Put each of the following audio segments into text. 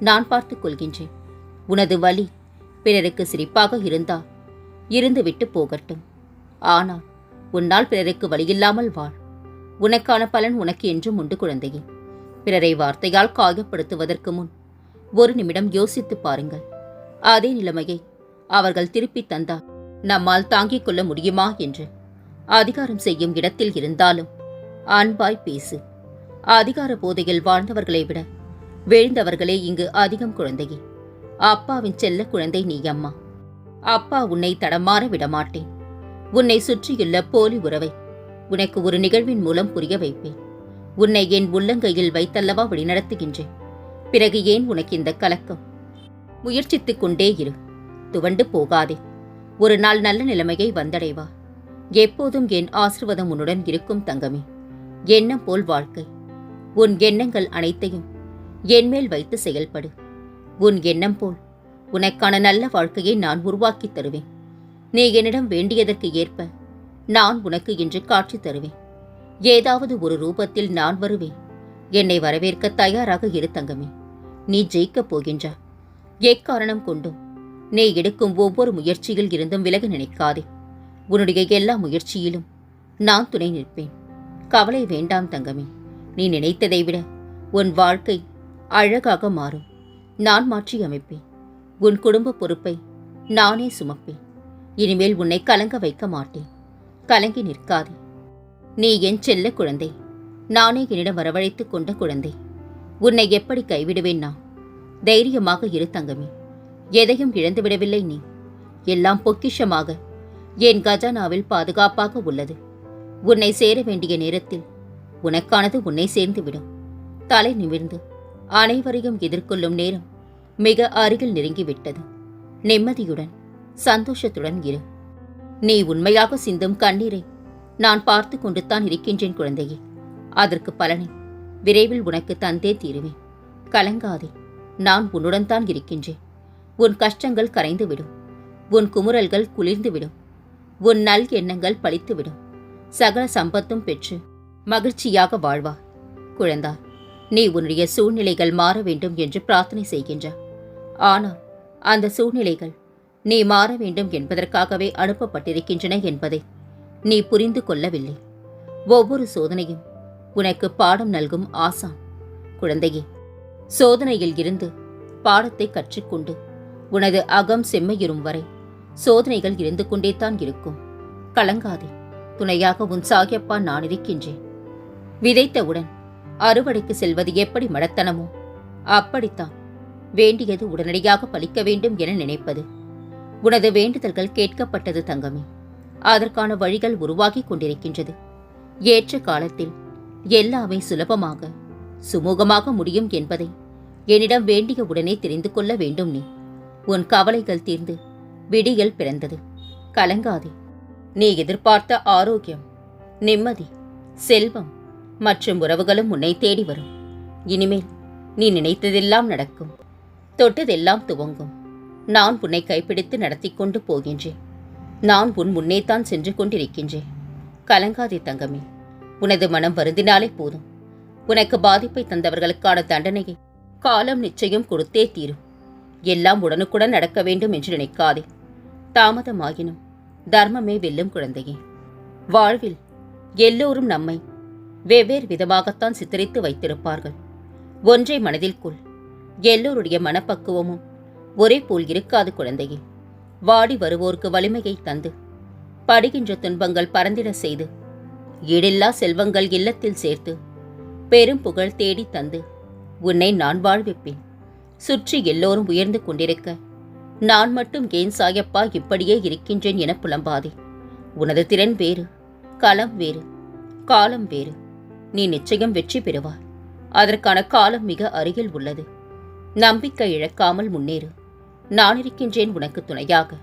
நான் பார்த்துக் கொள்கின்றேன். உனது வலி பிறருக்கு சிரிப்பாக இருந்தால் இருந்துவிட்டு போகட்டும். ஆனால் உன்னால் பிறருக்கு வழியில்லாமல் வாழ். உனக்கான பலன் உனக்கு என்றும் உண்டு குழந்தையே. பிறரை வார்த்தையால் காயப்படுத்துவதற்கு முன் ஒரு நிமிடம் யோசித்துப் பாருங்கள். அதே நிலைமையை அவர்கள் திருப்பித் தந்தால் நம்மால் தாங்கிக் கொள்ள முடியுமா என்று. அதிகாரம் செய்யும் இடத்தில் இருந்தாலும் அன்பாய் பேசு. அதிகார போதையில் வாழ்ந்தவர்களை விட வீழ்ந்தவர்களே இங்கு அதிகம் குழந்தையே. அப்பாவின் செல்ல குழந்தை நீ அம்மா. அப்பா உன்னை தடமாற விடமாட்டேன். உன்னை சுற்றியுள்ள போலி உறவை உனக்கு ஒரு நிகழ்வின் மூலம் புரிய வைப்பேன். உன்னை என் உள்ளங்கையில் வைத்தல்லவா வழிநடத்துகின்றேன். பிறகு ஏன் உனக்கு இந்த கலக்கம்? முயற்சித்துக் கொண்டே இரு. துவண்டு போகாதே. ஒரு நாள் நல்ல நிலைமையை வந்தடைவா. எப்போதும் என் ஆசிர்வாதம் உன்னுடன் இருக்கும் தங்கமே. எண்ணம் போல் வாழ்க்கை. உன் எண்ணங்கள் அனைத்தையும் என்மேல் வைத்து செயல்படு. உன் எண்ணம் போல் உனக்கான நல்ல வாழ்க்கையை நான் உருவாக்கித் தருவேன். நீ என்னிடம் வேண்டியதற்கு ஏற்ப நான் உனக்கு இன்று காட்சி தருவேன். ஏதாவது ஒரு ரூபத்தில் நான் வருவேன். என்னை வரவேற்க தயாராக இரு தங்கமே. நீ ஜெயிக்கப் போகின்றாய். எக்காரணம் கொண்டும் நீ எடுக்கும் ஒவ்வொரு முயற்சியில் இருந்தும் விலக நினைக்காதே. உன்னுடைய எல்லா முயற்சியிலும் நான் துணை நிற்பேன். கவலை வேண்டாம் தங்கமே. நீ நினைத்ததை விட உன் வாழ்க்கை அழகாக மாறும். நான் மாற்றி அமைப்பேன். உன் குடும்ப பொறுப்பை நானே சுமப்பேன். இனிமேல் உன்னை கலங்க வைக்க மாட்டேன். கலங்கி நிற்காதே. நீ என் செல்ல குழந்தை. நானே என்னிடம் வரவழைத்துக் கொண்ட குழந்தை. உன்னை எப்படி கைவிடுவேன் நான்? தைரியமாக இரு தங்கமே. எதையும் இழந்துவிடவில்லை நீ. எல்லாம் பொக்கிஷமாக. என் கஜானாவில் பாதுகாப்பாக உள்ளது. உன்னை சேர வேண்டிய நேரத்தில் உனக்கானது உன்னை சேர்ந்துவிடும். தலை நிமிர்ந்து அனைவரையும் எதிர்கொள்ளும் நேரம் மிக அருகில் நெருங்கிவிட்டது. நிம்மதியுடன் சந்தோஷத்துடன் இரு. நீ உண்மையாக சிந்தும் கண்ணீரை நான் பார்த்து கொண்டுத்தான் இருக்கின்றேன் குழந்தையே. அதற்கு பலனை விரைவில் உனக்கு தந்தே தீருவேன். கலங்காதே நான் உன்னுடன் தான் இருக்கின்றேன். உன் கஷ்டங்கள் கரைந்துவிடும். உன் குமுறல்கள் குளிர்ந்துவிடும். உன் நல் எண்ணங்கள் பழித்துவிடும். சகல சம்பத்தும் பெற்று மகிழ்ச்சியாக வாழ்வா குழந்தா நீ உன்னுடைய சூழ்நிலைகள் மாற வேண்டும் என்று பிரார்த்தனை செய்கின்றார் ஆனால் அந்த சூழ்நிலைகள் நீ மாற வேண்டும் என்பதற்காகவே அனுப்பப்பட்டிருக்கின்றன என்பதை நீ புரிந்து கொள்ளவில்லை. ஒவ்வொரு சோதனையும் உனக்கு பாடம் நல்கும் ஆசான். குழந்தையே சோதனையில் இருந்து பாடத்தை கற்றுக்கொண்டு உனது அகம் செம்மையுறும் வரை சோதனைகள் இருந்து கொண்டேதான் இருக்கும். கலங்காதே துணையாக உன் சாகியப்பா நான் இருக்கின்றேன். விதைத்தவுடன் அறுவடைக்கு செல்வது எப்படி மடத்தனமோ? அப்படித்தான். வேண்டியது உடனடியாக பலிக்க வேண்டும் என நினைப்பது. உனது வேண்டுதல்கள் கேட்கப்பட்டது தங்கமே. அதற்கான வழிகள் உருவாகிக் கொண்டிருக்கின்றது. ஏற்ற காலத்தில் எல்லாமே சுலபமாக சுமூகமாக முடியும் என்பதை என்னிடம் வேண்டிய உடனே தெரிந்து கொள்ள வேண்டும் நீ. உன் கவலைகள் தீர்ந்து விடியல் பிறந்தது. கலங்காதே. நீ எதிர்பார்த்த ஆரோக்கியம் நிம்மதி செல்வம் மற்றும் உறவுகளும் உன்னை தேடி வரும். இனிமேல் நீ நினைத்ததெல்லாம் நடக்கும். தொட்டதெல்லாம் துவங்கும். நான் உன்னை கைப்பிடித்து நடத்தி கொண்டு போகின்றேன். நான் உன் முன்னேதான் சென்று கொண்டிருக்கின்றேன். கலங்காதே தங்கமே. உனது மனம் வருந்தினாலே போதும். உனக்கு பாதிப்பை தந்தவர்களுக்கான தண்டனையை காலம் நிச்சயம் கொடுத்தே தீரும். எல்லாம் உடனுக்குடன் நடக்க வேண்டும் என்று நினைக்காதே. தாமதமாகினும் தர்மமே வெல்லும் குழந்தையே. வாழ்வில் எல்லோரும் நம்மை வெவ்வேறு விதமாகத்தான் சித்தரித்து வைத்திருப்பார்கள். ஒன்றை மனதில் கொள். எல்லோருடைய மனப்பக்குவமும் ஒரே போல் இருக்காது குழந்தையே. வாடி வருவோருக்கு வலிமையை தந்து படுகின்ற துன்பங்கள் பறந்திட செய்து ஈடில்லா செல்வங்கள் இல்லத்தில் சேர்த்து பெரும் புகழ் தேடி தந்து உன்னை நான் வாழ்விப்பேன். சுற்றி எல்லோரும் உயர்ந்து கொண்டிருக்க நான் மட்டும் ஏன் சாயப்பா இப்படியே இருக்கின்றேன் என புலம்பாதே. உனது திறன் வேறு களம் வேறு காலம் வேறு. நீ நிச்சயம் வெற்றி பெறுவாய். அதற்கான காலம் மிக அருகில் உள்ளது. நம்பிக்கை இழக்காமல் முன்னேறு. நான் இருக்கின்றேன் உனக்கு துணையாக.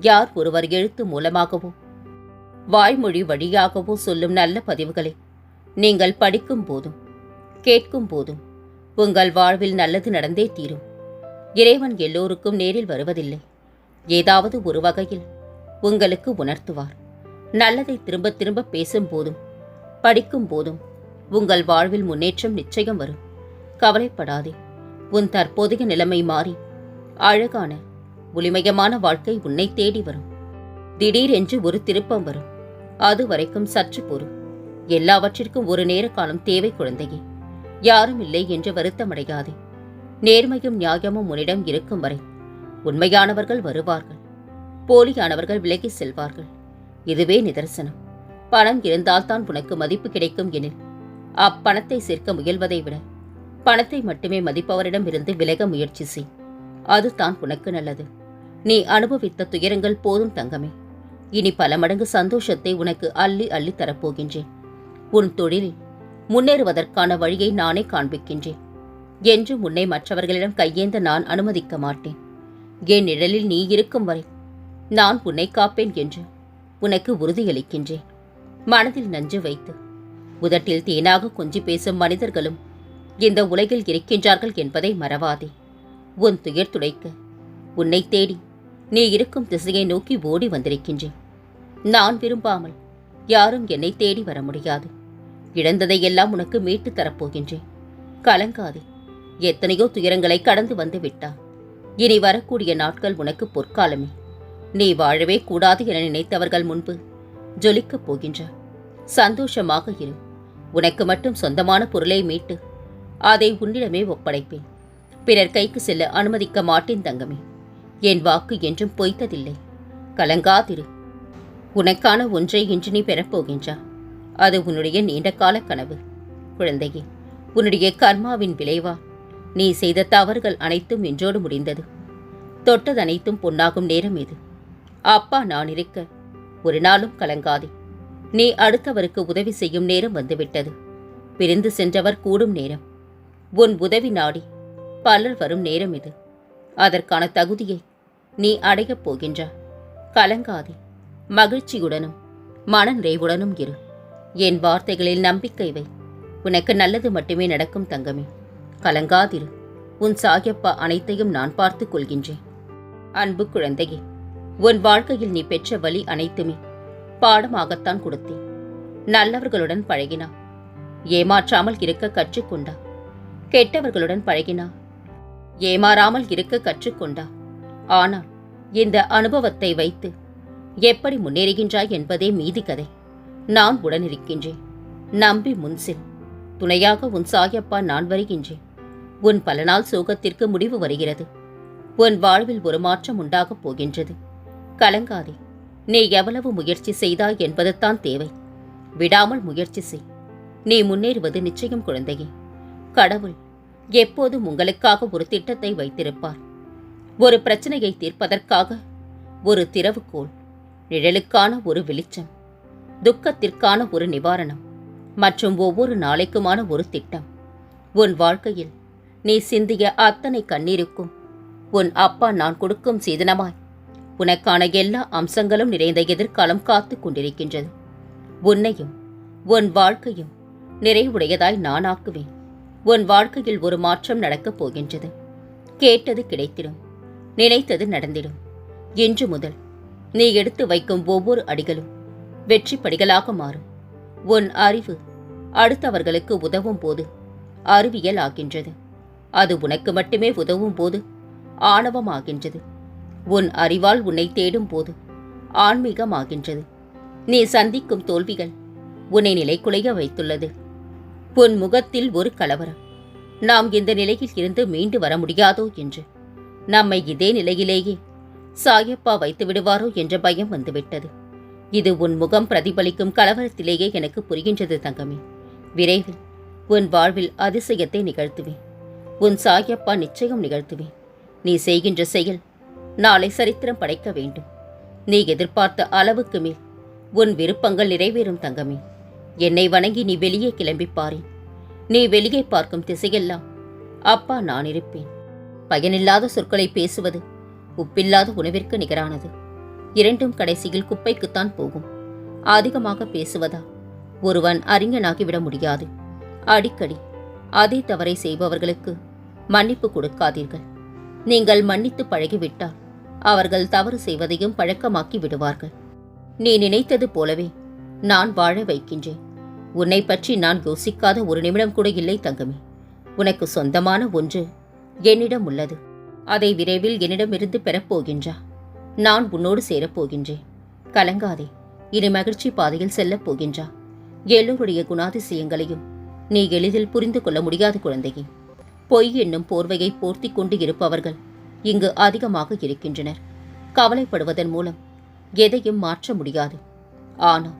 யார் ஒருவர் எழுத்து மூலமாகவோ வாய்மொழி வழியாகவோ சொல்லும் நல்ல பதிவுகளை. நீங்கள் படிக்கும் போதும் கேட்கும் போதும் உங்கள் வாழ்வில் நல்லது நடந்தே தீரும். இறைவன் எல்லோருக்கும் நேரில் வருவதில்லை. ஏதாவது ஒரு வகையில் உங்களுக்கு உணர்த்துவார். நல்லதை திரும்ப திரும்ப பேசும் போதும் படிக்கும் போதும் உங்கள் வாழ்வில் முன்னேற்றம் நிச்சயம் வரும். கவலைப்படாதே. உன் தற்போதைய நிலைமை மாறி. அழகான ஒளிமயமான வாழ்க்கை உன்னை தேடி வரும். திடீரென்று ஒரு திருப்பம் வரும். அது வரைக்கும் சற்று பொறும் எல்லாவற்றிற்கும் ஒரு நேர காலம் தேவை குழந்தையே. யாரும் இல்லை என்று வருத்தமடையாதே. நேர்மையும் நியாயமும் உன்னிடம் இருக்கும் வரை உண்மையானவர்கள் வருவார்கள். போலியானவர்கள் விலகி செல்வார்கள். இதுவே நிதர்சனம். பணம் இருந்தால்தான் உனக்கு மதிப்பு கிடைக்கும் எனில் அப்பணத்தை சேர்க்க முயல்வதை விட பணத்தை மட்டுமே மதிப்பவரிடம் இருந்து விலக முயற்சி செய். அதுதான் உனக்கு நல்லது. நீ அனுபவித்த துயரங்கள் போதும் தங்கமே. இனி பல மடங்கு சந்தோஷத்தை உனக்கு அள்ளி அள்ளி தரப்போகின்றேன். உன் தொழிலில் முன்னேறுவதற்கான வழியை நானே காண்பிக்கின்றேன். என்று உன்னை மற்றவர்களிடம் கையேந்த நான் அனுமதிக்க மாட்டேன். என் நிழலில் நீ இருக்கும் வரை நான் உன்னை காப்பேன் என்று உனக்கு உறுதியளிக்கின்றேன். மனதில் நஞ்சு வைத்து உதட்டில் தேனாக கொஞ்சி பேசும் மனிதர்களும் இந்த உலகில் இருக்கின்றார்கள் என்பதை மறவாதே. உன் துயர் துடைக்க உன்னை தேடி நீ இருக்கும் திசையை நோக்கி ஓடி வந்திருக்கின்றேன். நான் விரும்பாமல் யாரும் என்னை தேடி வர முடியாது. இழந்ததையெல்லாம் உனக்கு மீட்டுத் தரப்போகின்றேன். கலங்காதே. எத்தனையோ துயரங்களை கடந்து வந்து விட்டா இனி வரக்கூடிய நாட்கள் உனக்கு பொற்காலமே. நீ வாழவே கூடாது என நினைத்தவர்கள் முன்பு ஜொலிக்கப் போகின்ற சந்தோஷமாக இரு. உனக்கு மட்டும் சொந்தமான பொருளை மீட்டு அதை உன்னிடமே ஒப்படைப்பேன். பிறர் கைக்கு செல்ல அனுமதிக்க மாட்டேன் தங்கமே. என் வாக்கு என்றும் பொய்த்ததில்லை. கலங்காதிரு. உனக்கான ஒன்றை இன்று நீ பெறப்போகின்றா. அது உன்னுடைய நீண்டகால கனவு. குழந்தையே உன்னுடைய கர்மாவின் விளைவா? நீ செய்த தவறுகள் அனைத்தும் இன்றோடு முடிந்தது. தொட்டது அனைத்தும் பொன்னாகும் நேரம் இது. அப்பா நான் இருக்க. ஒரு நாளும் கலங்காதே. நீ அடுத்தவருக்கு உதவி செய்யும் நேரம் வந்துவிட்டது. பிரிந்து சென்றவர் கூடும் நேரம். உன் உதவி நாடி பலர் வரும் நேரம் இது. அதற்கான தகுதியை நீ அடையப் போகின்றா. கலங்காதே மகிழ்ச்சியுடனும் மன நிறைவுடனும் இரு. என் வார்த்தைகளில் நம்பிக்கை வை. உனக்கு நல்லது மட்டுமே நடக்கும் தங்கமே. கலங்காதிரு. உன் சாகியப்பா அனைத்தையும் நான் பார்த்துக் கொள்கின்றேன். அன்பு குழந்தையே உன் வாழ்க்கையில் நீ பெற்ற வழி அனைத்துமே. பாடமாகத்தான் கொடுத்தேன். நல்லவர்களுடன் பழகினா. ஏமாற்றாமல் இருக்க கற்றுக்கொண்டா. கெட்டவர்களுடன் பழகினா. ஏமாறாமல் இருக்க கற்றுக்கொண்டா. ஆனால் இந்த அனுபவத்தை வைத்து எப்படி முன்னேறுகின்றாய் என்பதே மீதி கதை. நான் உடனிருக்கின்றேன். நம்பி முன்சில் துணையாக உன் சாயப்பா நான் வருகின்றேன். உன் பல நாள் சோகத்திற்கு முடிவு வருகிறது. உன் வாழ்வில் ஒரு மாற்றம் உண்டாகப் போகின்றது. கலங்காதே. நீ எவ்வளவு முயற்சி செய்தாய் என்பதுதான் தேவை. விடாமல் முயற்சி செய். நீ முன்னேறுவது நிச்சயம் குழந்தையே. கடவுள் எப்போதும் உங்களுக்காக ஒரு திட்டத்தை வைத்திருப்பார். ஒரு பிரச்சனையை தீர்ப்பதற்காக ஒரு திறவுகோல் நிழலுக்கான ஒரு வெளிச்சம் துக்கத்திற்கான ஒரு நிவாரணம் மற்றும் ஒவ்வொரு நாளைக்குமான ஒரு திட்டம். உன் வாழ்க்கையில் நீ சிந்திய அத்தனை கண்ணீருக்கும் உன் அப்பா நான் கொடுக்கும் சீதனமாய் உனக்கான எல்லா அம்சங்களும் நிறைந்த எதிர்காலம் காத்து கொண்டிருக்கின்றது. உன்னையும் உன் வாழ்க்கையும் நிறைவுடையதாய் நான் ஆக்குவேன். உன் வாழ்க்கையில் ஒரு மாற்றம் நடக்கப் போகின்றது. கேட்டது கிடைத்திடும். நினைத்தது நடந்திடும். இன்று முதல் நீ எடுத்து வைக்கும் ஒவ்வொரு அடிகளும் வெற்றி படிகளாக மாறும். உன் அறிவு அடுத்தவர்களுக்கு உதவும் போது அறிவியல் ஆகின்றது. அது உனக்கு மட்டுமே உதவும் போது ஆணவமாகின்றது. உன் அறிவால் உன்னை தேடும் போது ஆன்மீகமாகின்றது. நீ சந்திக்கும் தோல்விகள் உன்னை நிலைக்குலைய வைத்துள்ளது. உன் முகத்தில் ஒரு கலவரம். நாம் இந்த நிலையில் இருந்து மீண்டு வர முடியாதோ என்று. நம்மை இதே நிலையிலேயே சாயப்பா வைத்து விடுவாரோ என்ற பயம் வந்துவிட்டது. இது உன் முகம் பிரதிபலிக்கும் கலவரத்திலேயே எனக்கு புரிகின்றது தங்கமே. விரைவில் உன் வாழ்வில் அதிசயத்தை நிகழ்த்துவேன். உன் சாயப்பா நிச்சயம் நிகழ்த்துவேன். நீ செய்கின்ற செயல் நாளை சரித்திரம் படைக்க வேண்டும். நீ எதிர்பார்த்த அளவுக்கு மேல். உன் விருப்பங்கள் நிறைவேறும் தங்கமே. என்னை வணங்கி நீ வெளியே கிளம்பி பாரேன் நீ வெளியே பார்க்கும் திசையெல்லாம் அப்பா நான் இருப்பேன். பயனில்லாத சொற்களை பேசுவது உப்பில்லாத உணவிற்கு நிகரானது. இரண்டும் கடைசியில் குப்பைக்குத்தான் போகும். அதிகமாக பேசுவதா ஒருவன் அறிஞனாகிவிட முடியாது. அடிக்கடி அதே தவறை செய்பவர்களுக்கு மன்னிப்பு கொடுக்காதீர்கள். நீங்கள் மன்னித்து பழகிவிட்டால் அவர்கள் தவறு செய்வதையும் பழக்கமாக்கி விடுவார்கள். நீ நினைத்தது போலவே நான் வாழ வைக்கின்றேன். உன்னை பற்றி நான் யோசிக்காத ஒரு நிமிடம் கூட இல்லை தங்கமே. உனக்கு சொந்தமான ஒன்று என்னிடம் உள்ளது. அதை விரைவில் என்னிடமிருந்து பெறப்போகின்றா நான் உன்னோடு சேரப்போகின்றேன் கலங்காதே. இனி மகிழ்ச்சி பாதையில் செல்லப் போகின்றா. எல்லோருடைய குணாதிசயங்களையும் நீ எளிதில் புரிந்து கொள்ள முடியாத குழந்தையே. பொய் என்னும் போர்வையை போர்த்தி கொண்டு இருப்பவர்கள் இங்கு அதிகமாக இருக்கின்றனர். கவலைப்படுவதன் மூலம் எதையும் மாற்ற முடியாது. ஆனால்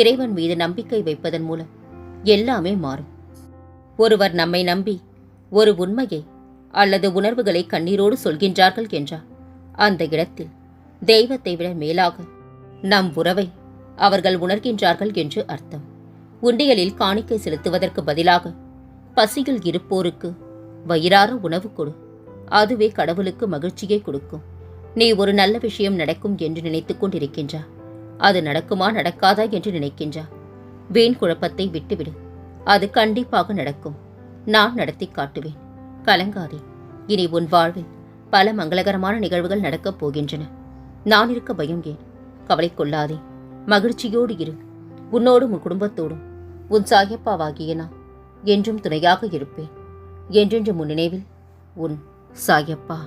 இறைவன் மீது நம்பிக்கை வைப்பதன் மூலம் எல்லாமே மாறும். ஒருவர் நம்மை நம்பி ஒரு உண்மையை அல்லது உணர்வுகளை கண்ணீரோடு சொல்கின்றார்கள் என்றால் அந்த இடத்தில் தெய்வத்தை விட மேலாக நம் உறவை அவர்கள் உணர்கின்றார்கள் என்று அர்த்தம். உண்டியலில் காணிக்கை செலுத்துவதற்கு பதிலாக பசியில் இருப்போருக்கு வயிறார உணவு கொடு. அதுவே கடவுளுக்கு மகிழ்ச்சியை கொடுக்கும். நீ ஒரு நல்ல விஷயம் நடக்கும் என்று நினைத்துக் கொண்டிருக்கின்றா. அது நடக்குமா நடக்காதா என்று நினைக்கின்றா. வீண் குழப்பத்தை விட்டுவிடு. அது கண்டிப்பாக நடக்கும். நான் நடத்தி காட்டுவேன். கலங்காதே. இனி உன் வாழ்வில் பல மங்களகரமான நிகழ்வுகள் நடக்கப் போகின்றன. நான் இருக்க பயம் ஏன்? கவலை கொள்ளாதே. மகிழ்ச்சியோடு இரு. உன்னோடும் உன் குடும்பத்தோடும். உன் சாயப்பாவாகிய நான் என்றும் துணையாக இருப்பேன். என்றென்று முன் நினைவில் உன் சாயப்பா.